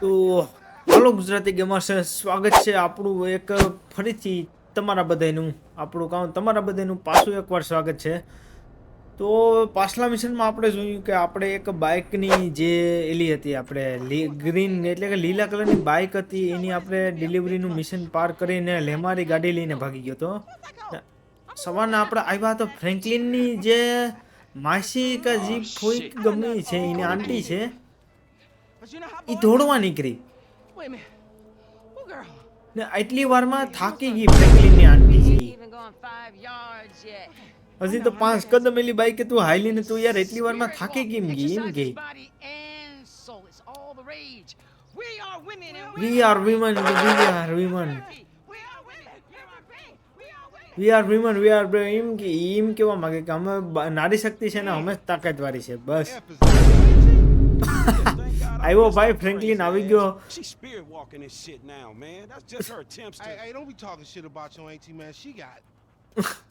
તો હાલો ગુજરાતી ગેમર્સ, સ્વાગત છે આપણું એક ફરીથી તમારા બધાનું આપણું કામ તમારા બધાનું પાછું એકવાર સ્વાગત છે. તો પાછલા મિશનમાં આપણે જોયું કે આપણે એક બાઇકની જે એલી હતી, આપણે ગ્રીન એટલે કે લીલા કલરની બાઇક હતી, એની આપણે ડિલિવરીનું મિશન પાર કરીને લેમારી ગાડી લઈને ભાગી ગયો હતો સવારના આપણે આવ્યા તો ફ્રેન્કલિનની જે માસી કે જી ફોઈ ગમી છે, એની આંટી છે એ દોડવા નીકળી. ને આટલી વારમાં થાકી ગઈ ફ્રેન્કલિનની આંટી. હજી તો પાંચ કદમ એલી બાઈકે તું હાઈલી ને તું યાર એટલી વારમાં થાકી ગઈ ગઈ એમ and we are women we are women. We are women we are એમ કે એમ કેવા માંગે કે અમે નારી શક્તિ છે ને અમે જ તાકાતવારી છે બસ. આવ્યો ભાઈ ફ્રેન્કલિન આવી ગયો She's spirit walking this shit now, man. That's just her attempts to. Hey, hey, don't be talking shit about your auntie, man. She got.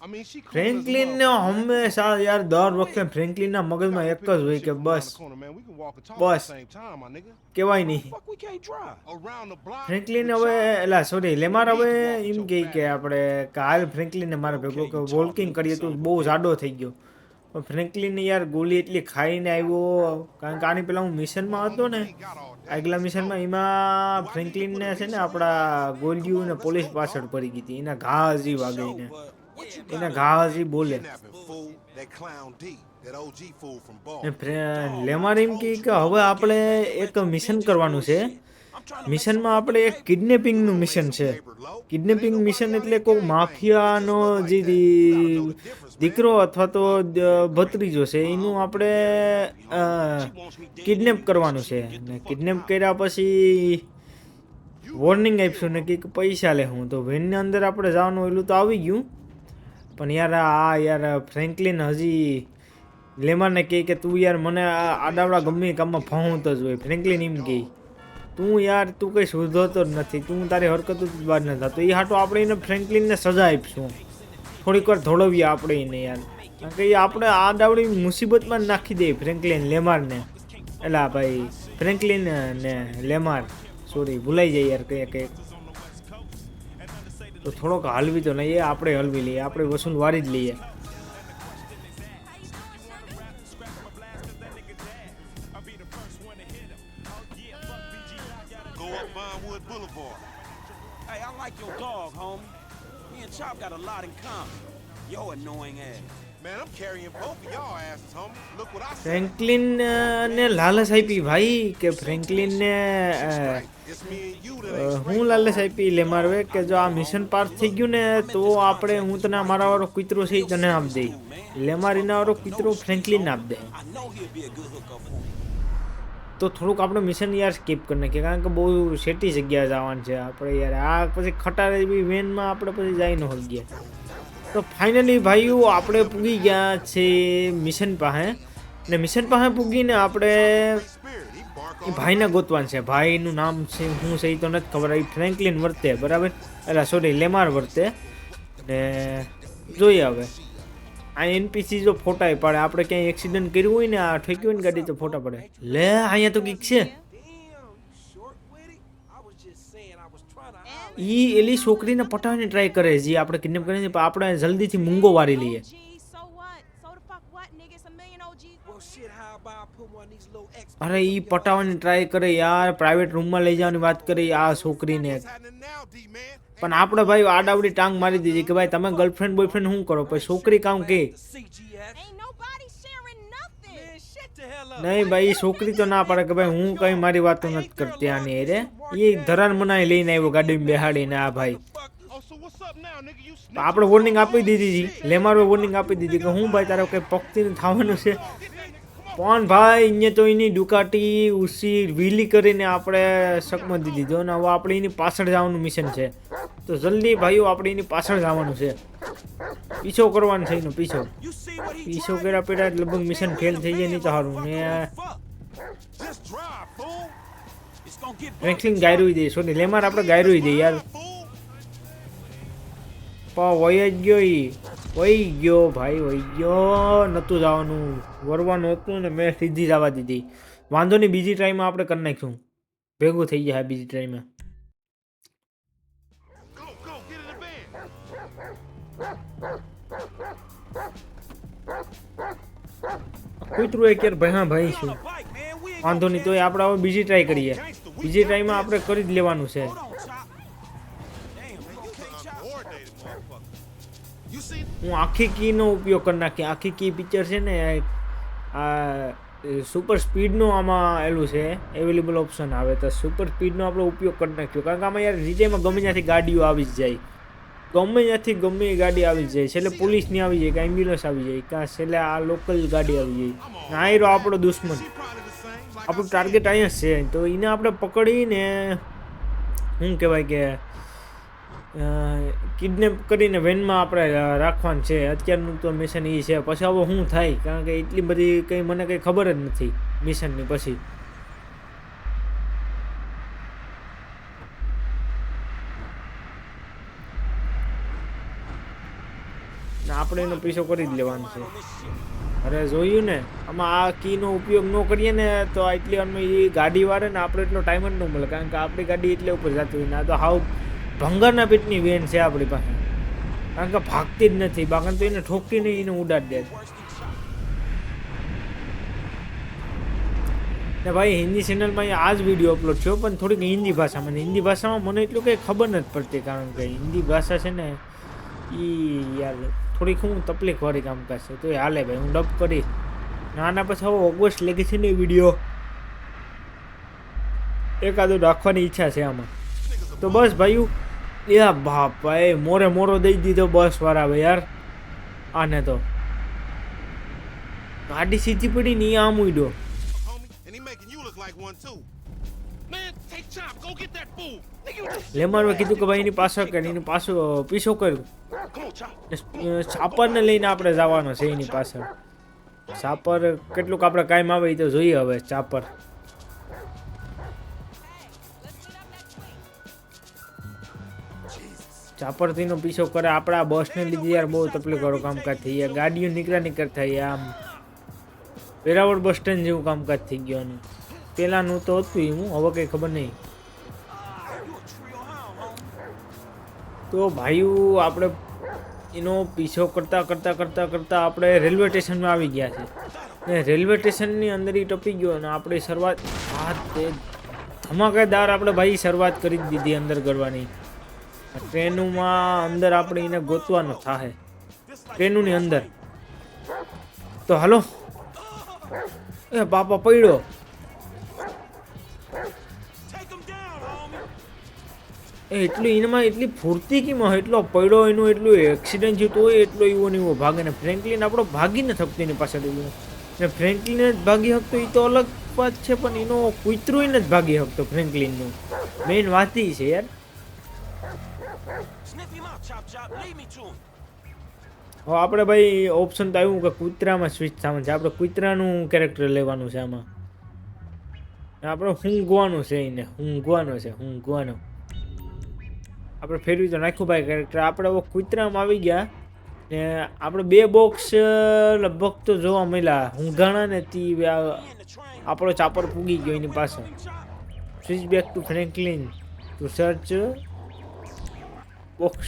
I mean, she. cool as a Franklin ને motherfucker. હંમેશા યાર દર વખતે ફ્રેન્કલિનના મગજમાં એક જ હોય કે બસ બસ. કહેવાય નહીં Fuck, we can't drive. Around the block. Franklin હવે એલા સોરી લેમાર હવે એમ કહે કે આપણે કે હાલ ફ્રેન્કલિનને મારે ભેગો કે વોલ્કિંગ કરીએ તો બહુ જાડો થઈ ગયો પણ ફ્રેન્કલિન યાર, ગોલી એટલી ખાઈને આવ્યો. કારણ કે આની પેલા હું મિશનમાં હતો ને, આગલા મિશનમાં એમાં ફ્રેન્કલિનને છે ને આપણા ગોલિયું ને પોલીસ પાછળ પડી ગઈ હતી. એના ઘા હજી વાગે એને ઘા હજી બોલે. લેમાર એમ કે હવે આપણે એક મિશન કરવાનું છે. મિશનમાં આપણે એક કિડનેપિંગનું મિશન છે. કિડનેપિંગ મિશન એટલે કોઈ માફિયાનો જે દીકરો અથવા તો ભત્રીજો છે, એનું આપણે કિડનેપ કરવાનું છે. ને કિડનેપ કર્યા પછી વોર્નિંગ આપીશું ને કંઈક પૈસા લે હું. તો વેનની અંદર આપણે જવાનું એટલું તો આવી ગયું. પણ યાર આ યાર ફ્રેન્કલિન હજી લેમાને કહે કે તું યાર મને આડાવડા ગમે કામમાં કામમાં તો જ હોય. ફ્રેન્કલિન એમ કહે. તું યાર, તું કંઈ સુધરતો જ નથી. તું તારી હરકતો જ બહાર ન થતો એ હાટો આપણે એને ફ્રેન્કલિનને સજા આપીશું. થોડીક વાર ધોળવીએ આપણે એને યાર. કારણ કે એ આપણે આ દાવડી મુસીબતમાં નાખી દઈએ ફ્રેન્કલિન લેમારને. એલા ભાઈ ફ્રેન્કલિન ને લેમાર. સોરી ભૂલાઈ જાય યાર કંઈ કંઈક. તો થોડોક હલવી તો નહીં, એ આપણે હલવી લઈએ. આપણે વસૂલ વારી જ લઈએ. Go up Vinewood Boulevard. Hey, I like your dog, homie. Me and Chop got a lot in common. Yo, annoying ass. Man, I'm carrying both of y'all asses, homie. Look what I said. Franklin ને લાલચ આપી ભાઈ કે Franklin ને હું લાલચ આપી લે મારવે કે જો આ મિશન પાર થઈ ગયું ને તો આપણે હું તને મારા વાળો કૂતરો છે તને આપી દઈ લેમારીના વાળો કૂતરો ફ્રેન્કલિન આપ દે તો થોડુંક આપણે મિશન યાર સ્કીપ કરી નાખીએ. કારણ કે બહુ સેટી જગ્યા જવાનું છે આપણે યાર. આ પછી ખટારે બી વેનમાં આપણે પછી જઈ ન હોઈ ગયા. તો ફાઇનલી ભાઈઓ, આપણે પૂગી ગયા છે મિશન પાસે. ને મિશન પાસે પૂગીને આપણે એ ભાઈને ગોતવાનું છે. ભાઈનું નામ છે, હું છે એ તો નથી ખબર. એ ફ્રેન્કલિન વર્તે, બરાબર? એટલે સોરી લેમાર વર્તે. ને જોઈએ હવે. આ એનપીસી જો ફોટા પાડે આપણે ક્યાંય એક્સિડન્ટ કર્યું હોય ને આ ઠેક્યું હોય ને ગાડી તો ફોટા પડે. લે અહીંયા તો કંઈક છે. ઈ એલી છોકરીને પટાવવાની ટ્રાય કરે જે આપણે કિડનેપ કરીને પણ આપણે જલ્દીથી મૂંગો વારી લઈએ. અરે ઈ પટાવવાની ટ્રાય કરે યાર પ્રાઇવેટ રૂમમાં લઈ જવાની વાત કરી આ છોકરીને. પણ આપણે ભાઈ આડાવડી ટાંગ મારી દીધી કે ભાઈ તમે ગર્લફ્રેન્ડ બોયફ્રેન્ડ શું કરો? પછી છોકરી કામ કે. નહીં ભાઈ છોકરી તો ના પાડે કે ભાઈ હું કઈ મારી વાતો નથી કરતી આની અરે એ ધરાન મનાઈ લઈને આવ્યો ગાડીમાં બેહાડીને આ ભાઈ. Oh, આપણે વોર્નિંગ આપી દીધી હતી લેમારો વોર્નિંગ આપી દીધી કે હું ભાઈ તારે કઈ પક્ષીને થવાનું છે? પણ ભાઈ અહીંયા તો એની ડુકાટી ઉસી વીલી કરીને આપણે શકમતી દીધો અને હવે આપણે એની પાછળ જવાનું મિશન છે. તો જલ્દી ભાઈઓ આપણે એની પાછળ જવાનું છે. પીછો કરવાનો છે એનો પીછો. પીછો કર્યા પેલા લગભગ મિશન ફેલ થઈ જાય નહીં તો સારું ને રેન્કલિંગ Just drive, fool. It's gonna ગાયરું દે. સોની લેમાર આપણે ગાયરું દે યાર. વહી જ ગયો ઈ. વહી ગયો ભાઈ વહી ગયો. નહોતું જવાનું. વરવાનું હતું ને મેં સીધી જવા દીધી. વાંધો નહીં બીજી ટ્રાયમાં આપણે કરી નાખ્યું ભેગું થઈ જાય બીજી ટ્રાયમાં કૂતરું એક યાર ભાઈ, હા, ભાઈ, શું? વાંધો નહીં, તો એ આપણે હવે બીજી ટ્રાય કરીએ. બીજી ટ્રાયમાં આપણે કરી જ લેવાનું છે. હું આખી કીનો ઉપયોગ કરી નાખી આખી કી પિક્ચર છે ને, આ સુપર સ્પીડનું આમાં એલું છે. અવેલેબલ ઓપ્શન આવે, તો સુપર સ્પીડનો આપણે ઉપયોગ કરી નાખ્યો કારણ કે આમાં યાર રીજેમાં ગમે ત્યાંથી ગાડીઓ આવી જ જાય. ગમે ત્યાંથી ગમે એ ગાડી આવી જાય. છેલ્લે પોલીસની આવી જાય કે એમ્બ્યુલન્સ આવી જાય. કાં છેલ્લે આ લોકલ ગાડી આવી જાય. ને રહ્યો આપણો દુશ્મન. આપણું ટાર્ગેટ અહીંયા છે. તો એને આપણે પકડીને, શું કહેવાય કે કિડનેપ કરીને વેનમાં આપણે રાખવાનું છે. અત્યારનું તો મિશન એ છે. પછી હવે શું થાય? કારણ કે એટલી બધી કંઈ મને કંઈ ખબર જ નથી મિશનની પછી ને આપણે એનો પીછો કરી જ લેવાનો છે. અરે જોયું ને, આમાં આ કીનો ઉપયોગ ન કરીએ ને તો આટલી વારમાં એ ગાડી વાળે ને આપણે એટલો ટાઈમ જ ન મળે, કારણ કે આપણી ગાડી એટલે ઉપર જતી હોય ને, આ તો હાવ ભંગરના પીટની વેન છે આપણી પાસે. કારણ કે ભાગતી જ નથી, બાકી તો એને ઠોકી નહીં, એને ઉડાડી દે ને ભાઈ, હિન્દી ચેનલમાં આ જ વીડિયો અપલોડ થયો, પણ થોડીક હિન્દી ભાષામાં હિન્દી ભાષામાં મને એટલું કંઈ ખબર નથી પડતી, કારણ કે હિન્દી ભાષા છે ને એ યાર થોડીક હું તકલીફ વાળી કામકાજ છે. તો એ હાલે ભાઈ, હું ડબ કરી. આના પછી હવે ઓગસ્ટ લેગે છે ને વીડિયો. એકાદું રાખવાની ઈચ્છા છે આમાં. તો બસ ભાઈ, એ બાપ ભાઈ મોરે મોરો દઈ દીધો બસ વાળા ભાઈ યાર. આને તો. ગાડી સીધી પડી ને આમ ઉડ્યો. And. લેમરવે કીધું કે ભાઈ એની પાછળ કરી એની પાછો પીછો કર્યું. come on, chop. ને સાપરને લઈને આપણે જવાનો છે એની પાછળ. છાપર કેટલુંક આપણે કાયમ આવે એ તો જોઈએ હવે ચાપર ચાપરથી નો પીછો કરે આપણા બસને લીધે યાર બહુ તકલીફ વાળું કામકાજ થઈ ગયા. ગાડીઓ નીકળ્યા નીકળ થઈ આમ. વેરાવળ બસ સ્ટેન્ડ જેવું કામકાજ થઈ ગયું પહેલાંનું તો હતું એવું હવે કંઈ ખબર નહીં. તો ભાઈઓ, આપણે એનો પીછો કરતાં કરતાં કરતાં કરતાં આપણે રેલવે સ્ટેશનમાં આવી ગયા છે. ને રેલવે સ્ટેશનની અંદર એ ટપી ગયો અને આપણે શરૂઆત આ તે ધમાકેદાર આપણે ભાઈ શરૂઆત કરી દીધી અંદર ગરવાની. ટ્રેનમાં અંદર આપણે એને ગોતવાનો થાય ટ્રેનોની અંદર. તો હાલો. એ બાપા, પડ્યો. એટલું એનામાં એટલી ફૂર્તી કેમ એટલો પડ્યો એનું એટલું એક્સિડન્ટ થયું હોય એટલો એવો ને એવો ભાગે. ને ફ્રેન્કલિન આપણો ભાગી ન શકતો એની પાછળ એવું. ને ફ્રેન્કલિન જ ભાગી શકતો એ તો અલગ વાત છે પણ એનો કૂતરું જ ભાગી શકતો ફ્રેન્કલિનનું મેઇન વાત એ છે યાર. હવે આપણે ભાઈ ઓપ્શન તો આવ્યું કે કૂતરામાં સ્વિચ થવાનું છે. આપણે કૂતરાનું કેરેક્ટર લેવાનું છે આમાં. આપણે ઊંઘવાનું છે એને ઊંઘવાનો છે ઊંઘવાનો આપણે ફેરવી તો નાખ્યું ભાઈ કેરેક્ટર આપણે હવે કૂતરામાં આવી ગયા ને આપણે બે બોક્સ લગભગ તો જોવા મળ્યા. ઊંઘાણા ને તી. આપણો ચાપર પૂગી ગયો એની પાસે switch back to Franklin to search box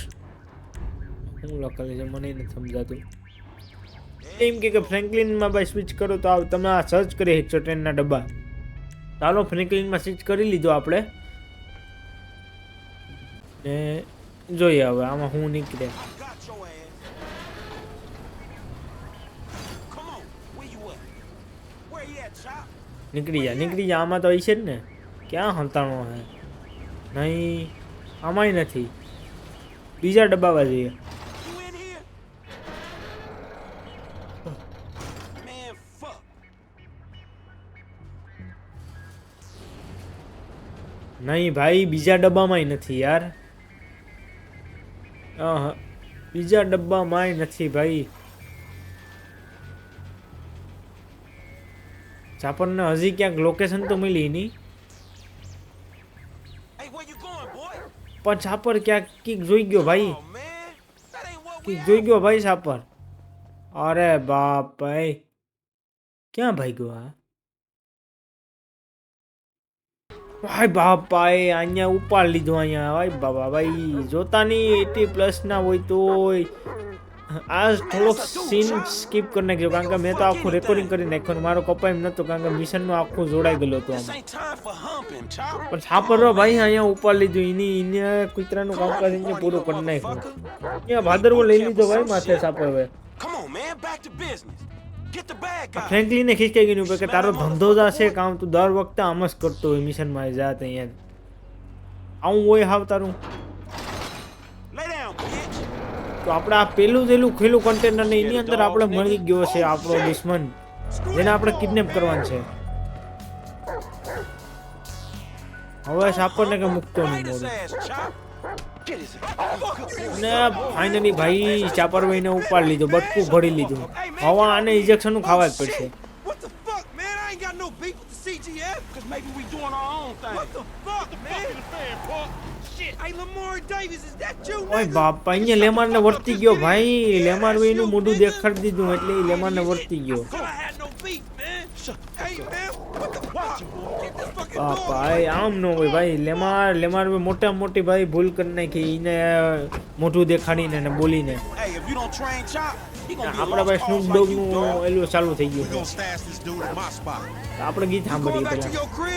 શું લખેલું છે, મને નથી સમજાતું. એમ કે કે ફ્રેન્કલિનમાં ભાઈ સ્વિચ કરો તો તમે આ સર્ચ કરી શકશો ટ્રેનના ડબ્બા. ચાલો ફ્રેન્કલિનમાં સ્વિચ કરી લીધો આપણે. ને જોઈએ હવે આમાં હું નીકળે I got your ass. Come on. Where you at? Where you at, Chop? નીકળી જા નીકળી જા આમાં તો હશે જ ને ક્યાં હંતાણો હે નહીં આમાંય નથી બીજા ડબ્બામાં જઈએ You in here? Man, fuck. નહીં ભાઈ બીજા ડબ્બામાંય નથી યાર અહ, બીજા ડબ્બામાંય નથી ભાઈ. ચાપરને હજી ક્યાંક લોકેશન તો મળી નહીં. Hey, where you going, boy? પણ ચાપર ક્યાંક કીક જોઈ ગયો ભાઈ. Oh, man. That ain't what we કીક જોઈ ગયો ભાઈ ચાપર અરે બાપ ભાઈ ક્યાં ભાઈ ગયો આ? ભાઈ બાપા એ અહીંયા ઉપાડ લીધો અહીંયા. ભાઈ બાબા ભાઈ જોતા નહીં એટી પ્લસ ના હોય તોય. આ થોડોક સીન સ્કીપ કરી નાખ્યો, કારણ કે મેં તો આખું રેકોર્ડિંગ કરી નાખ્યું મારો કપાઈ એમ નતો કારણ કે મિશનનો આખું જોડાઈ ગયો હતું. પણ છાપરો ભાઈ અહીંયા ઉપાડ લીધું, એની એને કૂતરાનું કામકાજ એને પૂરું કરી નાખ્યું. અહીંયા ભાદરવો લઈ લીધો ભાઈ માથે છાપર હવે ફ્રેન્કલીને ખીચકાઈ ગયું કે તારો ધંધો જ હશે કામ તું દર વખતે આમ જ કરતો હોય મિશનમાં જાત અહીંયા. આવું હોય હાવ તારું. તો આપણે આ પેલું જેલું ખેલું કન્ટેનર ને એની અંદર આપણે મળી ગયો છે આપણો દુશ્મન જેને આપણે કિડનેપ કરવાનું છે. હવે આપણને કે મૂકતો નહીં અને ફાઇનલી ભાઈ ચાપરભાઈને ઉપાડી લીધો બટકું ભરી લીધું હવે આને ઇન્જેક્શન ખાવા જ પડશે What the fuck, man? Got no beef with the CGF. Because maybe we doing our own thing. What the fuck, man? Hey, Lamar Davis, is that you, ઓય બાપા અહીંયા લેમારને વર્તી ગયો ભાઈ. લેમાર ભાઈનું મોઢું દેખાડી દીધું એટલે એ લેમારને વર્તી ગયો. બાપા એ આમ ન હોય ભાઈ. લેમાર લેમાર ભાઈ મોટા મોટી ભાઈ ભૂલ કરી નાખી. એને મોઢું દેખાડીને ને બોલીને. You don't train Chop, he gonna be a આપણા ભાઈ સ્નૂપ ડોગનું dog. એલું ચાલુ થઈ ગયું. આપણે ગીત સાંભળીએ પેલા?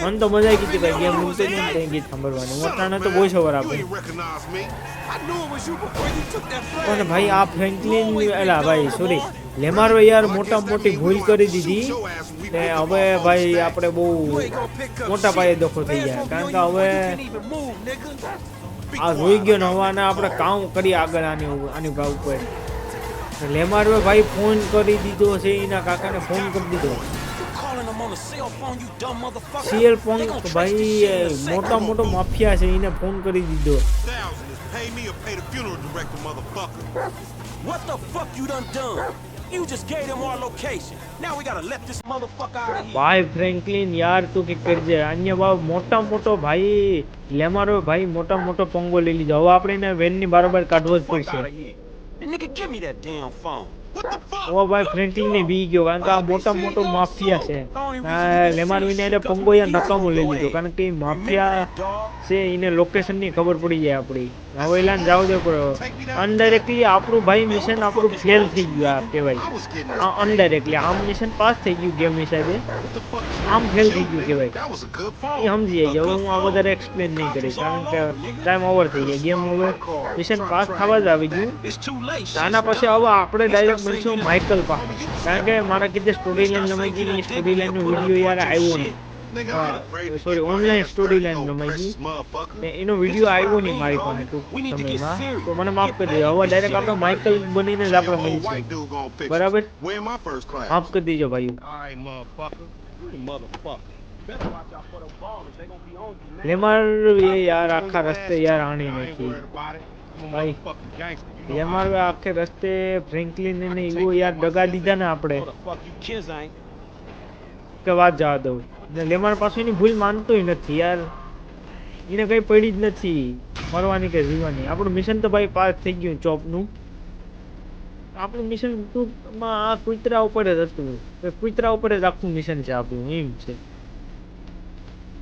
મને તો મજા આવી ગઈ ભાઈ ગેમ રમતો ને ત્યાં ગીત સાંભળવાની મોટાને તો. બહુ You આપે. પણ ભાઈ આ ફ્રેન્કલિન એલા ભાઈ સોરી લેમારો યાર મોટા મોટી ભૂલ કરી દીધી ને હવે ભાઈ આપણે બહુ મોટા. પાયે દખો થઈ be કારણ કે હવે આ. રોઈ ગયો ને હવે આને આપણે કામ કરીએ આગળ આની આની ભાવ ઉપર લેમારવે ભાઈ ફોન કરી દીધો છે એના કાકાને ફોન કરી દીધો. સીએલ trace ભાઈ. મોટા મોટો માફિયા છે એને ફોન કરી દીધો. What the fuck you done done? You just gave them our location. Now we gotta let this motherfucker out of here. ભાઈ ફ્રેન્કલિન યાર તું કે કરજે અન્ય ભાવ મોટા મોટો ભાઈ લેમારો ભાઈ મોટા મોટો પોંગો લઈ લીધો હવે આપણે એને વેનની બારોબાર કાઢવો જ પડશે? ઓ ભાઈ ફ્રેન્કલિન ને બી ગયો કારણ કે આ મોટા મોટો માફિયા છે લેમારવીને એટલે પંગો યાર નકામો લઈ લીધો કારણ કે માફિયા છે એને લોકેશનની ખબર પડી જાય આપણી હવે એલાને જાવ પણ અનડાયરેક્ટલી આપણું ભાઈ મિશન આપણું ફેલ થઈ ગયું આ કહેવાય. અનડાયરેક્ટલી આમ મિશન પાસ થઈ ગયું ગેમ હિસાબે? આમ ફેલ થઈ ગયું કહેવાય. એ સમજી જાય હવે હું આ વધારે એક્સપ્લેન નહીં કરીશ, કારણ કે ટાઈમ ઓવર થઈ ગયા. ગેમ હવે મિશન પાસ થવા જ આવી ગયું. આના પછી હવે આપણે ડાયરેક્ટ મળીશું માઇકલ પાસે. કારણ કે મારા કીધે સ્ટોરી લાઈન એ સ્ટોરી લાઈનનો વીડિયો યાર આવ્યો નહીં. સોરી ઓનલાઈન સ્ટોરી લાઈન રમાઈ ગઈ. ને એનો વીડિયો આવ્યો નહીં મારી પાસે ટૂંક સમયમાં તો મને માફ કરી દેજો હવે ડાયરેક્ટ આપણે માઇકલ બનીને જ આપણે મળીશું બરાબર? માફ કરી દેજો man. લેમાર એ યાર આખા રસ્તે યાર આણી નાખી know લેમાર આખે રસ્તે ફ્રેન્કલિન ને ઈગો યાર દગા દીધા ને આપણે? કે વાત જવા દઉં ને લેમાર પાસે એની ભૂલ માનતોય નથી યાર. એને કઈ પડી જ નથી. મરવાની કે જીવવાની. આપણું મિશન તો ભાઈ પાસ થઈ ગયું ચોપનું. આપણું મિશન ટૂંકમાં આ કુતરા ઉપર જ હતું. કુતરા ઉપર જ આખું મિશન છે આપણું, એમ છે.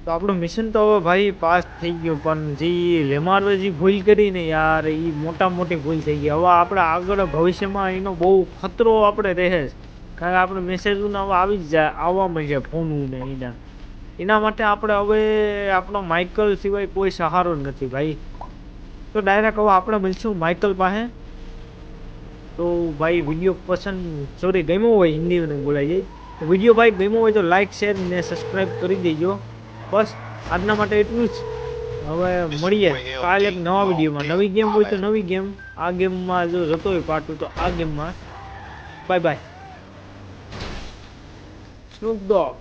તો આપણું મિશન તો હવે ભાઈ પાસ થઈ ગયું, પણ જે લેમારે જે ભૂલ કરી ને યાર, એ મોટા મોટી ભૂલ થઈ ગઈ. હવે આપણે આગળ ભવિષ્યમાં એનો બહુ ખતરો આપણે રહે છે. કારણ કે આપણે મેસેજો હવે આવી જ જાય, આવવા મળશે ફોનનું ને એના. માટે આપણે હવે આપણો માઇકલ સિવાય કોઈ સહારો નથી ભાઈ. તો ડાયરેક્ટ હવે આપણે મળશું માઇકલ પાસે. તો ભાઈ વીડિયો પસંદ સોરી ગમ્યો હોય હિન્દીને બોલાઈ જાય. વીડિયો ભાઈ ગમ્યો હોય તો લાઈક શેર ને સબસ્ક્રાઈબ કરી દેજો. બસ, આજના માટે એટલું જ. હવે મળીએ કાલે એક નવા વિડીયોમાં. નવી ગેમ હોય તો નવી ગેમ આ ગેમમાં જો જતો હોય પાટું તો આ ગેમમાં બાય બાય સ્નૂપ ડોગ